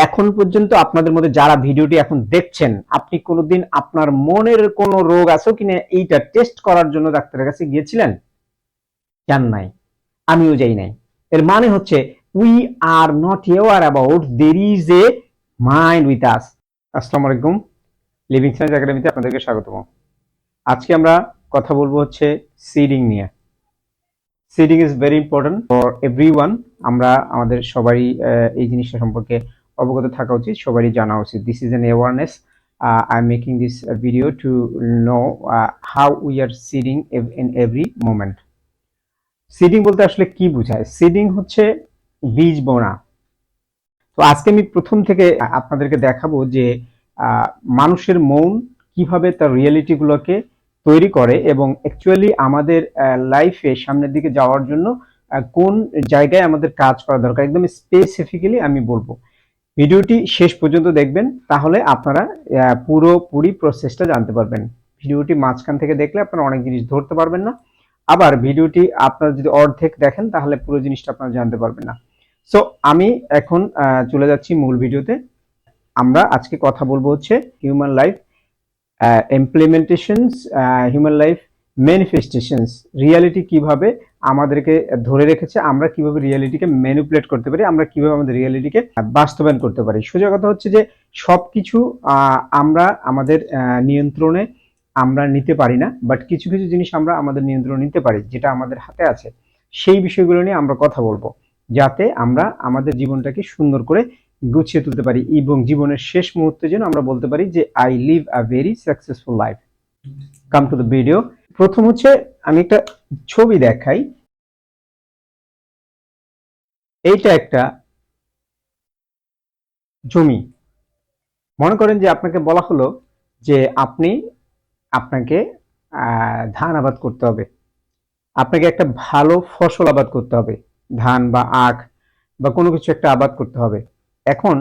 এখন পর্যন্ত আপনাদের মধ্যে যারা ভিডিওটি এখন দেখছেন আপনি কোনোদিন আপনার মনের কোনো রোগ আছে কিনা এইটা টেস্ট করার জন্য ডাক্তারের কাছে গিয়েছিলেন? জান নাই। আমিও যাই নাই। এর মানে হচ্ছে we are not aware about there is a mind with us আসসালামু আলাইকুম। লিভিং সায়েন্স একাডেমিতে আপনাদেরকে স্বাগতম। আজকে আমরা কথা বলব হচ্ছে সিডিং নিয়ে। Seeding is very important for every আমরা আমাদের সবারই আহ, এই জিনিসটা সম্পর্কে অবগত থাকা উচিত, সবারই জানা উচিত। This is an awareness I am making this video to know how we are seeding in every moment seeding বলতে আসলে কি বোঝায়? সিডিং হচ্ছে বীজ বোনা। তো আজকে আমি প্রথম থেকে আপনাদেরকে দেখাবো যে মানুষের মন কীভাবে তার রিয়েলিটি গুলোকে তৈরি করে এবং অ্যাকচুয়ালি আমাদের লাইফে সামনের দিকে যাওয়ার জন্য কোন জায়গায় আমাদের কাজ করা দরকার। একদম স্পেসিফিক্যালি আমি বলব। ভিডিওটি শেষ পর্যন্ত দেখবেন, তাহলে আপনারা পুরোপুরি প্রসেসটা জানতে পারবেন। ভিডিওটি মাঝখান থেকে দেখলে আপনারা অনেক জিনিস ধরতে পারবেন না। আবার ভিডিওটি আপনারা যদি অর্ধেক দেখেন, তাহলে পুরো জিনিসটা আপনারা জানতে পারবেন না। সো আমি এখন চলে যাচ্ছি মূল ভিডিওতে। আমরা আজকে কথা বলব হচ্ছে human life implementations human life manifestations reality কীভাবে আমাদেরকে ধরে রেখেছে আমরা কীভাবে রিয়ালিটিকে ম্যানিপুলেট করতে পারি আমরা কীভাবে আমাদের রিয়ালিটিকে বাস্তবায়ন করতে পারি। সোজা কথা হচ্ছে যে সবকিছু আহ, আমরা আমাদের নিয়ন্ত্রণে আমরা নিতে পারি না বাট কিছু কিছু জিনিস আমরা আমাদের নিয়ন্ত্রণে নিতে পারি যেটা আমাদের হাতে আছে। সেই বিষয়গুলো নিয়ে আমরা কথা বলব যাতে আমরা আমাদের জীবনটাকে সুন্দর করে গুছিয়ে তুলতে পারি এবং জীবনের শেষ মুহূর্তে যেন আমরা বলতে পারি যে I live a very successful life come to the video প্রথম হচ্ছে আমি একটা ছবি দেখাই। এইটা একটা জমি। মনে করেন যে আপনাকে বলা হলো যে আপনি আপনাকে ধান আবাদ করতে হবে। আপনাকে একটা ভালো ফসল আবাদ করতে হবে। ধান বা আখ বা কোনো কিছু একটা আবাদ করতে হবে। এখন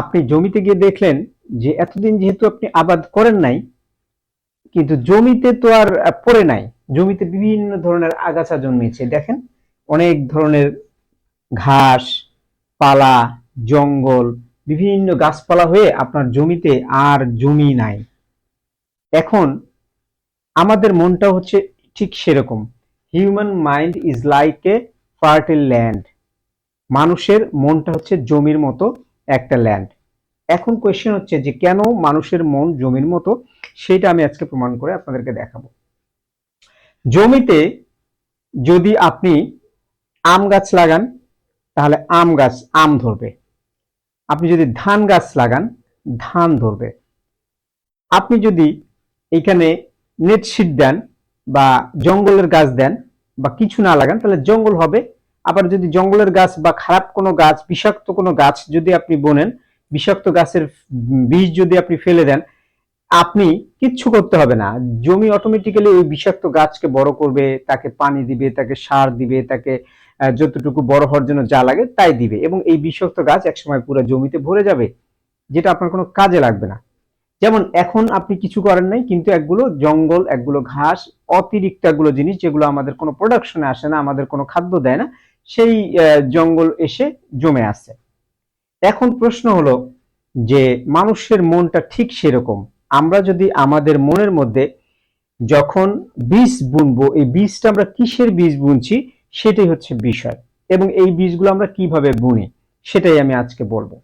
আপনি জমিতে গিয়ে দেখলেন যে এতদিন যেহেতু আপনি আবাদ করেন নাই কিন্তু জমিতে তো আর পড়ে নাই। জমিতে বিভিন্ন ধরনের আগাছা জন্মেছে দেখেন, অনেক ধরনের ঘাস, পালা, জঙ্গল, বিভিন্ন গাছপালা হয়ে আপনার জমিতে আর জমি নাই। এখন আমাদের মনটা হচ্ছে ঠিক সেরকম। Human mind is like a fertile land মানুষের মনটা হচ্ছে জমির মতো একটা ল্যান্ড এখন কোয়েশ্চেন হচ্ছে যে কেন মানুষের মন জমির মতো? সেটা আমি আজকে প্রমাণ করে আপনাদেরকে দেখাবো। জমিতে যদি আপনি আম গাছ লাগান, তাহলে আম গাছ আম ধরবে। আপনি যদি ধান গাছ লাগান, ধান ধরবে। আপনি যদি এখানে নেট শীট দেন বা জঙ্গলের গাছ দেন বা কিছু না লাগান, তাহলে জঙ্গল হবে। আবার যদি জঙ্গলের গাছ বা খারাপ কোনো গাছ, বিষাক্ত কোনো গাছ যদি আপনি বোনেন বিষাক্ত গাছের বীজ যদি আপনি ফেলে দেন, আপনি কিচ্ছু করতে হবে না। জমি অটোমেটিক্যালি ওই বিষাক্ত গাছকে বড় করবে, তাকে পানি দিবে, তাকে সার দিবে, তাকে যতটুকু বড় হওয়ার জন্য যা লাগে তাই দিবে। এবং এই বিষাক্ত গাছ একসময় পুরো জমিতে ভরে যাবে, যেটা আপনার কোনো কাজে লাগবে না। যেমন এখন আপনি কিছু করেন নাই, কিন্তু একগুলো জঙ্গল, একগুলো ঘাস, অতিরিক্ত একগুলো জিনিস যেগুলো আমাদের কোনো প্রোডাকশনে আসে না, আমাদের কোনো খাদ্য দেয় না, সেই জঙ্গল এসে জমে আসছে। এখন প্রশ্ন হলো যে মানুষের মনটা ঠিক সেরকম। আমরা যদি আমাদের মনের মধ্যে যখন বীজ বুনবো, এই বীজটা আমরা কিসের বীজ বুনছি সেটাই হচ্ছে বিষয় এবং এই বীজগুলো আমরা কীভাবে বুনি সেটাই আমি আজকে বলব।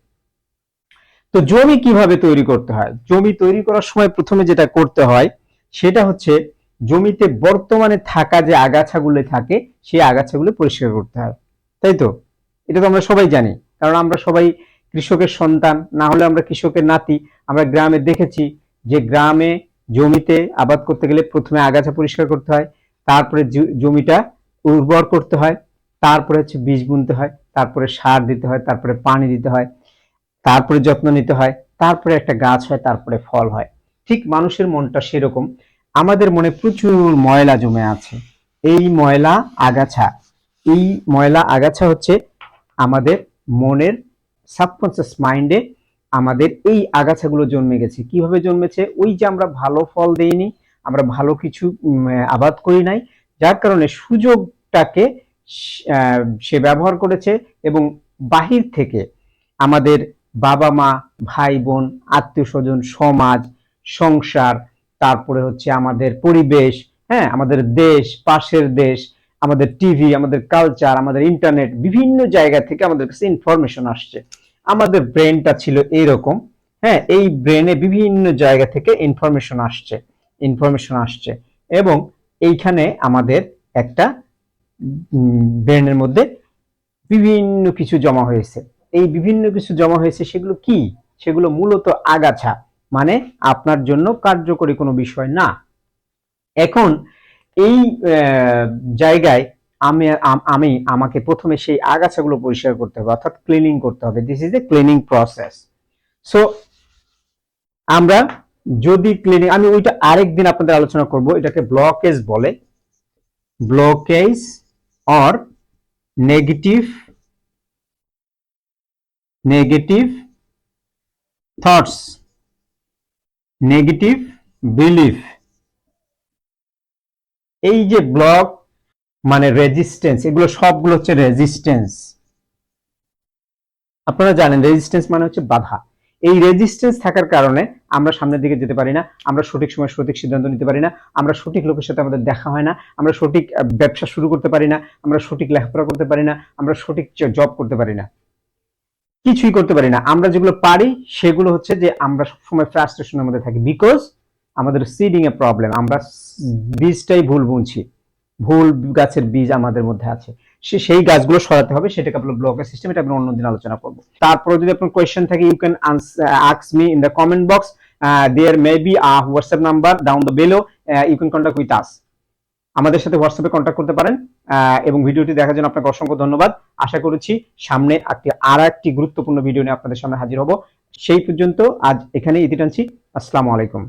তো জমি কীভাবে তৈরি করতে হয়? জমি তৈরি করার সময় প্রথমে যেটা করতে হয় সেটা হচ্ছে জমিতে বর্তমানে থাকা যে আগাছাগুলো থাকে, সেই আগাছাগুলো পরিষ্কার করতে হয়। তাই তো? এটা তো আমরা সবাই জানি। কারণ আমরা সবাই কৃষকের সন্তান, না হলে আমরা কৃষকের নাতি। আমরা গ্রামে দেখেছি যে গ্রামে জমিতে আবাদ করতে গেলে প্রথমে আগাছা পরিষ্কার করতে হয়, তারপরে জমিটা উর্বর করতে হয়, তারপরে হচ্ছে বীজ বুনতে হয়, তারপরে সার দিতে হয়, তারপরে পানি দিতে হয়, তারপরে যত্ন নিতে হয়, তারপরে একটা গাছ হয়, তারপরে ফল হয়। ঠিক মানুষের মনটা সেরকম। আমাদের মনে প্রচুর ময়লা জমে আছে। এই ময়লা আগাছা, এই ময়লা আগাছা হচ্ছে আমাদের মনের সাবকনসিয়াস মাইন্ডে আমাদের এই আগাছাগুলো জন্মে গেছে কীভাবে জন্মেছে? ওই যে আমরা ভালো ফল দেইনি, আমরা ভালো কিছু আবাদ করি নাই, যার কারণে সুযোগটাকে সে ব্যবহার করেছে এবং বাহির থেকে আমাদের বাবা মা, ভাই বোন, আত্মীয় স্বজন, সমাজ, সংসার, তারপরে হচ্ছে আমাদের পরিবেশ হ্যাঁ আমাদের দেশ, পাশের দেশ আমাদের টিভি, আমাদের কালচার আমাদের ইন্টারনেট বিভিন্ন জায়গা থেকে আমাদের কাছে ইনফরমেশন আসছে। আমাদের ব্রেনটা ছিল এইরকম। হ্যাঁ এই ব্রেনে বিভিন্ন জায়গা থেকে ইনফরমেশন আসছে ইনফরমেশন আসছে। এবং এইখানে আমাদের একটা ব্রেনের মধ্যে বিভিন্ন কিছু জমা হয়েছে। এই বিভিন্ন কিছু জমা হয়েছে সেগুলো কি? সেগুলো মূলত আগাছা। মানে আপনার জন্য কার্যকরী কোনো বিষয় না। এখন এই জায়গায় আমি আমি আমাকে প্রথমে সেই আগাছাগুলো পরিষ্কার করতে হবে, অর্থাৎ ক্লিনিং করতে হবে। This is a cleaning process so আমরা যদি ক্লিনিং আমি ওইটা আরেকদিন আপনাদের আলোচনা করব, এটাকে ব্লকেজ বলে। Blockage or negative negative thoughts negative belief এই যে ব্লক মানে রেজিস্ট্যান্স এগুলো সবগুলো হচ্ছে রেজিস্ট্যান্স আপনারা জানেন রেজিস্ট্যান্স মানে হচ্ছে বাধা। এই রেজিস্ট্যান্স থাকার কারণে আমরা সামনের দিকে যেতে পারি না, আমরা সঠিক সময় সঠিক সিদ্ধান্ত নিতে পারি না, আমরা সঠিক লোকের সাথে আমাদের দেখা হয় না, আমরা সঠিক ব্যবসা শুরু করতে পারি না, আমরা সঠিক লেখাপড়া করতে পারি না, আমরা সঠিক জব করতে পারি না। কিছুই করতে পারি না। আমরা যেগুলো পারি, সেগুলো হচ্ছে যে আমরা সবসময় ফ্রাস্ট্রেশনের মধ্যে থাকি। বিকজ আমাদের সিডিং এ প্রবলেম আমরা বীজটাই ভুল বুনছি। ভুল গাছের বীজ আমাদের মধ্যে আছে। সে সেই গাছগুলো সরাতে হবে সেটাকে আপনার ব্লকের সিস্টেম এটা আমরা অন্যদিন আলোচনা করব। তারপরে যদি আপনার কোয়েশ্চেন থাকে you can আক্স me in the comment box there may be a WhatsApp number down the below you can contact with us আমাদের সাথে হোয়াটসঅ্যাপে কন্ট্যাক্ট করতে পারেন। আহ, এবং ভিডিওটি দেখার জন্য আপনাকে অসংখ্য ধন্যবাদ। আশা করেছি সামনে একটি আর একটি গুরুত্বপূর্ণ ভিডিও নিয়ে আপনাদের সামনে হাজির হব। সেই পর্যন্ত আজ এখানে ইতি টানছি। আসসালামু আলাইকুম।